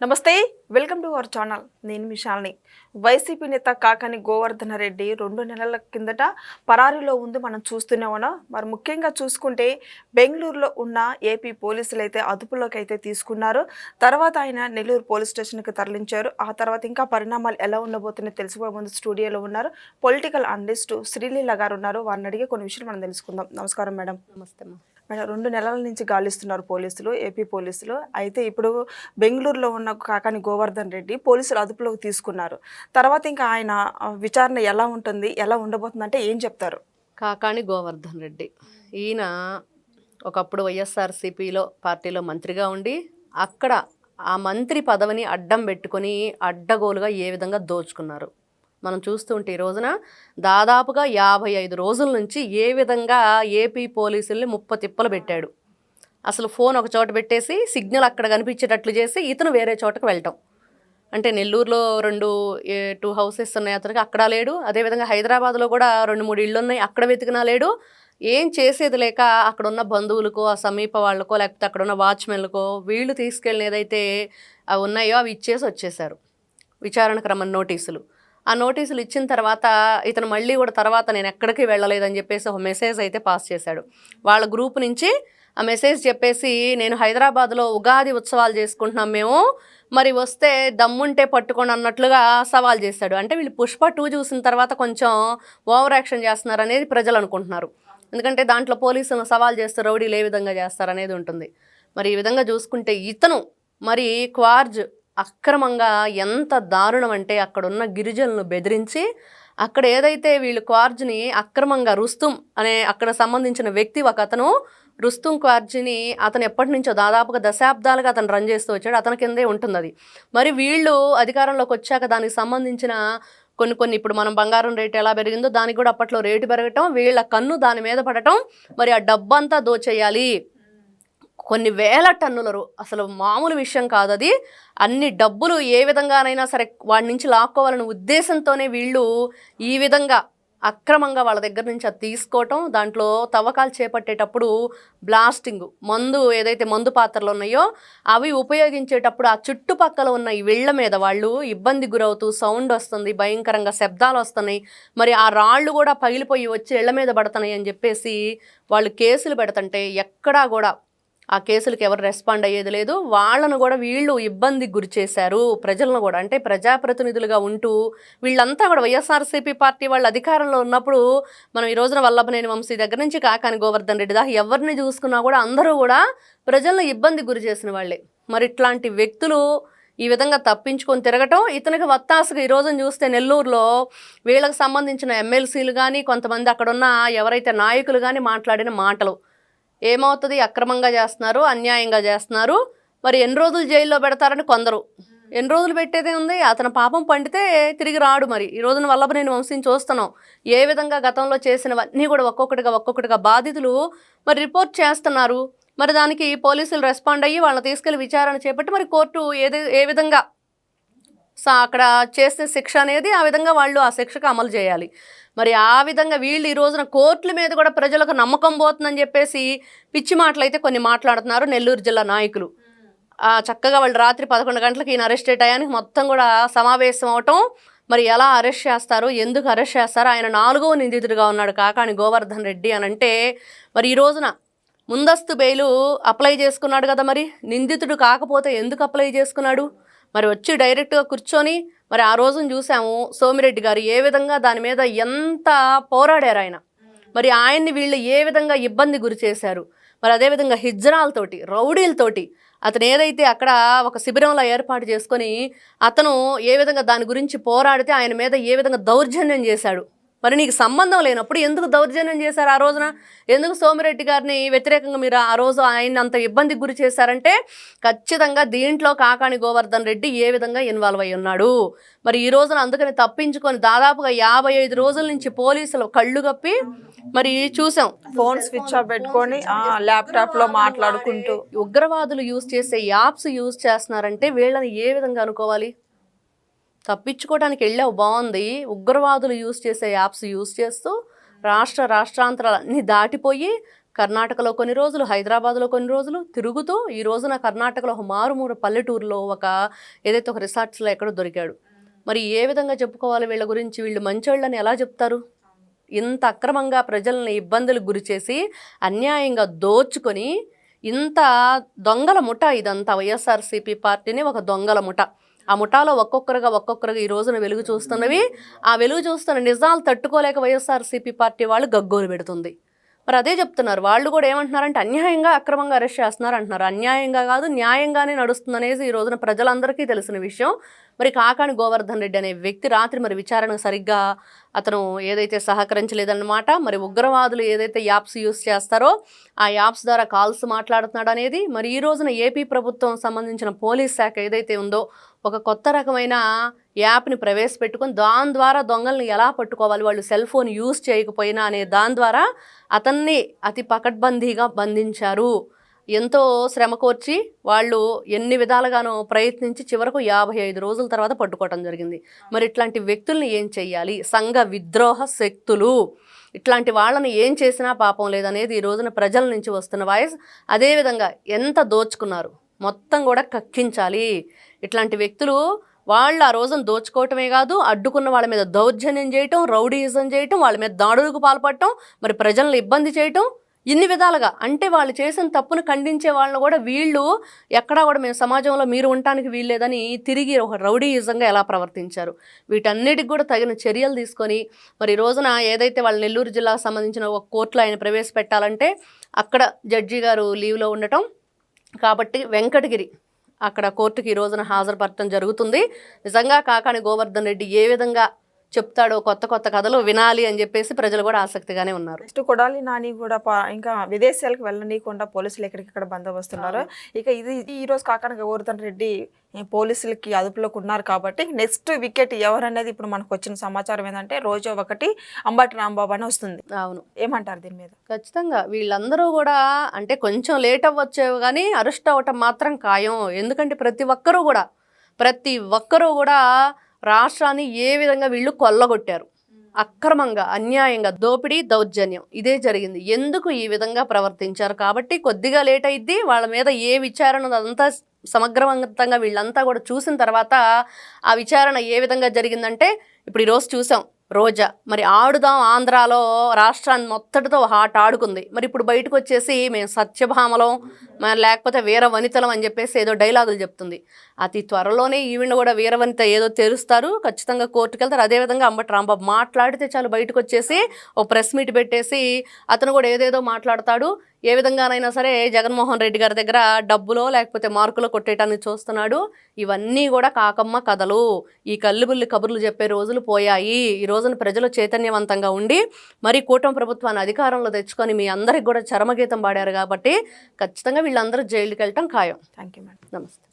నమస్తే welcome to our channel. నేను మిషాల్ని YCP నేత కాకాని గోవర్ధన రెడ్డి రెండు నెలల కిందట పరారీలో ఉంది మనం చూస్తూనే ఉన్నాం. మరి ముఖ్యంగా చూసుకుంటే బెంగళూరులో ఉన్న ఏపీ పోలీసులు అయితే అదుపులోకి అయితే తీసుకున్నారు. తర్వాత ఆయన నెల్లూరు పోలీస్ స్టేషన్కి తరలించారు. ఆ తర్వాత ఇంకా పరిణామాలు ఎలా ఉండబోతున్నాయో తెలిసిపోయే ముందు స్టూడియోలో ఉన్నారు. పొలిటికల్ అనలిస్ట్ శ్రీలీల గారు ఉన్నారు. వారిని అడిగే కొన్ని విషయాలు మనం తెలుసుకుందాం. నమస్కారం మేడం. నమస్తే మేడం రెండు నెలల నుంచి గాలిస్తున్నారు పోలీసులు ఏపీ పోలీసులు. అయితే ఇప్పుడు బెంగళూరులో ఉన్న కాకాని గోవర్ధన్ రెడ్డి పోలీసులు అదుపులోకి తీసుకున్నారు. తర్వాత ఇంకా ఆయన విచారణ ఎలా ఉంటుంది ఎలా ఉండబోతుందంటే ఏం చెప్తారు? కాకాణి గోవర్ధన్ రెడ్డి. ఈయన ఒకప్పుడు వైఎస్ఆర్సీపీలో పార్టీలో మంత్రిగా ఉండి అక్కడ ఆ మంత్రి పదవిని అడ్డం పెట్టుకొని అడ్డగోలుగా ఏ విధంగా దోచుకున్నారు? మనం చూస్తుంటే ఈ రోజున దాదాపుగా యాభై ఐదు రోజుల నుంచి ఏ విధంగా ఏపీ పోలీసుల్ని ముప్ప తిప్పలు పెట్టాడు. అసలు ఫోన్ ఒక చోట పెట్టేసి సిగ్నల్ అక్కడ కనిపించేటట్లు చేసి ఇతను వేరే చోటకు వెళ్ళటం. అంటే నెల్లూరులో రెండు ఏ, టూ హౌసెస్ ఉన్నాయి అతనికి అక్కడ లేడు. అదేవిధంగా హైదరాబాద్లో కూడా రెండు మూడు ఇళ్ళు ఉన్నాయి అక్కడ వెతికినా లేడు. ఏం చేసేది లేక అక్కడ ఉన్న బంధువులకో ఆ సమీప వాళ్ళకో లేకపోతే అక్కడ ఉన్న వాచ్మెన్లకో వీళ్ళు తీసుకెళ్ళిన ఏదైతే అవి ఉన్నాయో అవి ఇచ్చేసి వచ్చేసారు విచారణ క్రమం నోటీసులు. ఆ నోటీసులు ఇచ్చిన తర్వాత ఇతను మళ్ళీ కూడా తర్వాత నేను ఎక్కడికి వెళ్ళలేదని చెప్పేసి ఒక మెసేజ్ అయితే పాస్ చేశాడు. వాళ్ళ గ్రూప్ నుంచి ఆ మెసేజ్ చెప్పేసి నేను హైదరాబాద్లో ఉగాది ఉత్సవాలు చేసుకుంటున్నాం మేము. మరి వస్తే దమ్ముంటే పట్టుకోండి అన్నట్లుగా సవాల్ చేశాడు. అంటే వీళ్ళు పుష్ప టూ చూసిన తర్వాత కొంచెం ఓవర్ యాక్షన్ చేస్తున్నారు అనేది ప్రజలు అనుకుంటున్నారు. ఎందుకంటే దాంట్లో పోలీసులు సవాల్ చేస్తే రౌడీలు ఏ విధంగా చేస్తారనేది ఉంటుంది. మరి ఈ విధంగా చూసుకుంటే ఇతను మరి క్వార్జ్ అక్రమంగా ఎంత దారుణం అంటే అక్కడున్న గిరిజనులను బెదిరించి అక్కడ ఏదైతే వీళ్ళు క్వార్జ్ని అక్రమంగా రుస్తుం అనే అక్కడ సంబంధించిన వ్యక్తి ఒక అతను రుస్తుం క్వార్జ్ని అతను ఎప్పటి నుంచో దాదాపుగా దశాబ్దాలుగా అతను రన్ చేస్తూ వచ్చాడు. అతని కిందే ఉంటుంది అది మరి వీళ్ళు అధికారంలోకి వచ్చాక దానికి సంబంధించిన కొన్ని కొన్ని ఇప్పుడు మనం బంగారం రేటు ఎలా పెరిగిందో దానికి కూడా అప్పట్లో రేటు పెరగటం వీళ్ళ కన్ను దాని మీద పడటం మరి ఆ డబ్బంతా దోచేయాలి. కొన్ని వేల టన్నులరు. అసలు మామూలు విషయం కాదు అది. అన్ని డబ్బులు ఏ విధంగానైనా సరే వాడి నుంచి లాక్కోవాలనే ఉద్దేశంతోనే వీళ్ళు ఈ విధంగా అక్రమంగా వాళ్ళ దగ్గర నుంచి అది తీసుకోవటం దాంట్లో తవ్వకాలు చేపట్టేటప్పుడు బ్లాస్టింగ్ మందు ఏదైతే మందు పాత్రలు ఉన్నాయో అవి ఉపయోగించేటప్పుడు ఆ చుట్టుపక్కల ఉన్న ఈ వీళ్ళ మీద వాళ్ళు ఇబ్బంది గురవుతూ సౌండ్ వస్తుంది భయంకరంగా శబ్దాలు వస్తున్నాయి. మరి ఆ రాళ్ళు కూడా పగిలిపోయి వచ్చి ఇళ్ళ మీద పడుతున్నాయి అని చెప్పేసి వాళ్ళు కేసులు పెడుతుంటే ఎక్కడా కూడా ఆ కేసులకు ఎవరు రెస్పాండ్ అయ్యేది లేదు. వాళ్ళను కూడా వీళ్ళు ఇబ్బందికి గురి చేశారు. ప్రజలను కూడా అంటే ప్రజాప్రతినిధులుగా ఉంటూ వీళ్ళంతా కూడా వైఎస్ఆర్సీపీ పార్టీ వాళ్ళు అధికారంలో ఉన్నప్పుడు మనం ఈ రోజున వల్లభనేని వంశీ దగ్గర నుంచి కాకాని గోవర్ధన్ రెడ్డి దాకా ఎవరిని చూసుకున్నా కూడా అందరూ కూడా ప్రజలను ఇబ్బంది గురి చేసిన వాళ్ళే. మరి ఇట్లాంటి వ్యక్తులు ఈ విధంగా తప్పించుకొని తిరగటం ఇతనికి వత్తాసుగా ఈ రోజున చూస్తే నెల్లూరులో వీళ్ళకి సంబంధించిన ఎమ్మెల్సీలు కానీ కొంతమంది అక్కడున్న ఎవరైతే నాయకులు కానీ మాట్లాడిన మాటలు ఏమవుతుంది? అక్రమంగా చేస్తున్నారు అన్యాయంగా చేస్తున్నారు. మరి ఎన్ని రోజులు జైల్లో పెడతారని కొందరు. ఎన్ని రోజులు పెట్టేదే ఉంది? అతను పాపం పండితే తిరిగి రాడు మరి. ఈ రోజున వల్ల నేను వంశీని చూస్తున్నాం. ఏ విధంగా గతంలో చేసినవన్నీ కూడా ఒక్కొక్కటిగా ఒక్కొక్కటిగా బాధితులు మరి రిపోర్ట్ చేస్తున్నారు. మరి దానికి పోలీసులు రెస్పాండ్ అయ్యి వాళ్ళని తీసుకెళ్ళి విచారణ చేపట్టి మరి కోర్టు ఏదే ఏ విధంగా సో అక్కడ చేసే శిక్ష అనేది ఆ విధంగా వాళ్ళు ఆ శిక్షకు అమలు చేయాలి. మరి ఆ విధంగా వీళ్ళు ఈ రోజున కోర్టుల మీద కూడా ప్రజలకు నమ్మకం పోతుందని చెప్పేసి పిచ్చి మాటలు అయితే కొన్ని మాట్లాడుతున్నారు నెల్లూరు జిల్లా నాయకులు. చక్కగా వాళ్ళు రాత్రి పదకొండు గంటలకు ఈయన అరెస్ట్ టయానికి మొత్తం కూడా సమావేశం అవటం మరి ఎలా అరెస్ట్ చేస్తారు ఎందుకు అరెస్ట్ చేస్తారు ఆయన నాలుగో నిందితుడిగా ఉన్నాడు కాకాని గోవర్ధన్ రెడ్డి అని అంటే మరి ఈ రోజున ముందస్తు బెయిలు అప్లై చేసుకున్నాడు కదా మరి నిందితుడు కాకపోతే ఎందుకు అప్లై చేసుకున్నాడు? మరి వచ్చి డైరెక్ట్గా కూర్చొని మరి ఆ రోజును చూసాము. సోమిరెడ్డి గారు ఏ విధంగా దాని మీద ఎంత పోరాడారు ఆయన. మరి ఆయన్ని వీళ్ళు ఏ విధంగా ఇబ్బంది గురి చేశారు. మరి అదేవిధంగా హిజ్రాలతోటి రౌడీలతోటి అతను ఏదైతే అక్కడ ఒక శిబిరంలో ఏర్పాటు చేసుకొని అతను ఏ విధంగా దాని గురించి పోరాడితే ఆయన మీద ఏ విధంగా దౌర్జన్యం చేశాడు. మరి నీకు సంబంధం లేనప్పుడు ఎందుకు దౌర్జన్యం చేశారు ఆ రోజున? ఎందుకు సోమిరెడ్డి గారిని వ్యతిరేకంగా మీరు ఆ రోజు ఆయన అంత ఇబ్బందికి గురి చేశారంటే ఖచ్చితంగా దీంట్లో కాకాని గోవర్ధన్ రెడ్డి ఏ విధంగా ఇన్వాల్వ్ అయి ఉన్నాడు? మరి ఈ రోజున అందుకని తప్పించుకొని దాదాపుగా యాభై ఐదు రోజుల నుంచి పోలీసులు కళ్ళు కప్పి మరి చూసాం. ఫోన్ స్విచ్ ఆఫ్ పెట్టుకొని ఆ, ల్యాప్టాప్లో మాట్లాడుకుంటూ. ఉగ్రవాదులు యూజ్ చేసే యాప్స్ యూజ్ చేస్తున్నారంటే వీళ్ళని ఏ విధంగా అనుకోవాలి? తప్పించుకోవడానికి వెళ్ళావు బాగుంది ఉగ్రవాదులు యూజ్ చేసే యాప్స్ యూజ్ చేస్తూ రాష్ట్ర రాష్ట్రాంతరాలన్నీ దాటిపోయి కర్ణాటకలో కొన్ని రోజులు హైదరాబాద్లో కొన్ని రోజులు తిరుగుతూ ఈ రోజున కర్ణాటకలో ఒక మారుమూర పల్లెటూరులో ఒక ఏదైతే ఒక రిసార్ట్స్లో ఎక్కడో దొరికాడు. మరి ఏ విధంగా చెప్పుకోవాలి వీళ్ళ గురించి? వీళ్ళు మంచోళ్ళని ఎలా చెప్తారు? ఇంత అక్రమంగా ప్రజల్ని ఇబ్బందులకు గురి చేసి అన్యాయంగా దోచుకొని ఇంత దొంగల ముఠ ఇదంతా వైఎస్ఆర్సీపీ పార్టీని ఒక దొంగల ముఠ. ఆ ముఠాలో ఒక్కొక్కరుగా ఒక్కొక్కరుగా ఈ రోజున వెలుగు చూస్తున్నవి. ఆ వెలుగు చూస్తున్న నిజాలు తట్టుకోలేక వైఎస్ఆర్సీపీ పార్టీ వాళ్ళు గగ్గోలు పెడుతుంది. మరి అదే చెప్తున్నారు. వాళ్ళు కూడా ఏమంటున్నారంటే అన్యాయంగా అక్రమంగా అరెస్ట్ చేస్తున్నారు అంటున్నారు అన్యాయంగా కాదు న్యాయంగానే నడుస్తుంది ఈ రోజున ప్రజలందరికీ తెలిసిన విషయం. మరి కాకాని గోవర్ధన్ రెడ్డి అనే వ్యక్తి రాత్రి మరి విచారణ సరిగ్గా అతను ఏదైతే సహకరించలేదన్నమాట మరి ఉగ్రవాదులు ఏదైతే యాప్స్ యూస్ చేస్తారో ఆ యాప్స్ ద్వారా కాల్స్ మాట్లాడుతున్నాడు అనేది మరి ఈ రోజున ఏపీ ప్రభుత్వం సంబంధించిన పోలీస్ శాఖ ఏదైతే ఉందో ఒక కొత్త రకమైన యాప్ని ప్రవేశపెట్టుకొని దాని ద్వారా దొంగల్ని ఎలా పట్టుకోవాలి వాళ్ళు సెల్ ఫోన్ యూజ్ చేయకపోయినా అనే దాని ద్వారా అతన్ని అతి పకడ్బందీగా బంధించారు. ఎంతో శ్రమ కోర్చి వాళ్ళు ఎన్ని విధాలుగానో ప్రయత్నించి చివరకు యాభై ఐదు రోజుల తర్వాత పట్టుకోవటం జరిగింది. మరి ఇట్లాంటి వ్యక్తుల్ని ఏం చెయ్యాలి? సంఘ విద్రోహ శక్తులు. ఇట్లాంటి వాళ్ళని ఏం చేసినా పాపం లేదనేది ఈ రోజున ప్రజల నుంచి వస్తున్న వాయిస్. అదేవిధంగా ఎంత దోచుకున్నారు? మొత్తం కూడా కక్కించాలి. ఇట్లాంటి వ్యక్తులు వాళ్ళు ఆ రోజున దోచుకోవటమే కాదు అడ్డుకున్న వాళ్ళ మీద దౌర్జన్యం చేయటం రౌడీయిజం చేయటం వాళ్ళ మీద దాడులకు పాల్పడటం మరి ప్రజలను ఇబ్బంది చేయటం ఇన్ని విధాలుగా. అంటే వాళ్ళు చేసిన తప్పును ఖండించే వాళ్ళని కూడా వీళ్ళు ఎక్కడా కూడా మేము సమాజంలో మీరు ఉండటానికి వీల్లేదని తిరిగి ఒక రౌడీయిజంగా ఎలా ప్రవర్తించారు? వీటన్నిటికి కూడా తగిన చర్యలు తీసుకొని మరి రోజున ఏదైతే వాళ్ళ నెల్లూరు జిల్లాకు సంబంధించిన ఒక కోర్టులో ఆయన ప్రవేశపెట్టాలంటే అక్కడ జడ్జి గారు లీవ్లో ఉండటం కాబట్టి వెంకటగిరి అక్కడ కోర్టుకి ఈ రోజున హాజరుపరచడం జరుగుతుంది. నిజంగా కాకాని గోవర్ధన్ రెడ్డి ఏ విధంగా చెప్తాడో కొత్త కొత్త కథలు వినాలి అని చెప్పేసి ప్రజలు కూడా ఆసక్తిగానే ఉన్నారు. నెక్స్ట్ కొడాలి నాని కూడా పా- ఇంకా విదేశాలకు వెళ్ళనీయకుండా పోలీసులు ఎక్కడికక్కడ బందోబస్తున్నారు. ఇక ఇది ఈ రోజు కాకన గోవర్ధన్ రెడ్డి పోలీసులకి అదుపులోకి ఉన్నారు కాబట్టి నెక్స్ట్ వికెట్ ఎవరనేది ఇప్పుడు మనకు వచ్చిన సమాచారం ఏంటంటే రోజు ఒకటి అంబటి రాంబాబు అని వస్తుంది. అవును. ఏమంటారు దీని మీద? ఖచ్చితంగా వీళ్ళందరూ కూడా అంటే కొంచెం లేట్ అవ్వచ్చేవి కానీ అరెస్ట్ అవ్వటం మాత్రం ఖాయం. ఎందుకంటే ప్రతి ఒక్కరూ కూడా ప్రతి ఒక్కరూ కూడా రాష్ట్రాన్ని ఏ విధంగా వీళ్ళు కొల్లగొట్టారు? అక్రమంగా అన్యాయంగా దోపిడీ దౌర్జన్యం. ఇదే జరిగింది. ఎందుకు ఈ విధంగా ప్రవర్తించారు? కాబట్టి కొద్దిగా లేట్ అయింది వాళ్ళ మీద ఏ విచారణ అదంతా సమగ్రవంతంగా వీళ్ళంతా కూడా చూసిన తర్వాత ఆ విచారణ ఏ విధంగా జరిగిందంటే ఇప్పుడు ఈరోజు చూసాం. రోజా. మరి ఆడుదాం ఆంధ్రాలో రాష్ట్రాన్ని మొత్తటితో హాట్ ఆడుకుంది. మరి ఇప్పుడు బయటకు వచ్చేసి మేము సత్యభామలం లేకపోతే వీర వనితలం అని చెప్పేసి ఏదో డైలాగులు చెప్తుంది. అతి త్వరలోనే ఈవిడ కూడా వీరవనిత ఏదో తెరుస్తారు ఖచ్చితంగా కోర్టుకు వెళ్తారు. అదేవిధంగా అంబటి రాంబాబు మాట్లాడితే చాలు బయటకు వచ్చేసి ఓ ప్రెస్ మీట్ పెట్టేసి అతను కూడా ఏదేదో మాట్లాడతాడు. ఏ విధంగానైనా సరే జగన్మోహన్ రెడ్డి గారి దగ్గర డబ్బులో లేకపోతే మార్కులో కొట్టేయటానికి చూస్తున్నాడు. ఇవన్నీ కూడా కాకమ్మ కథలు. ఈ కల్లుబుల్లి కబుర్లు చెప్పే రోజులు పోయాయి. ఈ రోజున ప్రజలు చైతన్యవంతంగా ఉండి మరి కూటమి ప్రభుత్వాన్ని అధికారంలో తెచ్చుకొని మీ అందరికి కూడా చరమగీతం పాడారు కాబట్టి ఖచ్చితంగా వీళ్ళందరూ జైలుకి వెళ్ళటం ఖాయం. థ్యాంక్ యూ మేడం నమస్తే.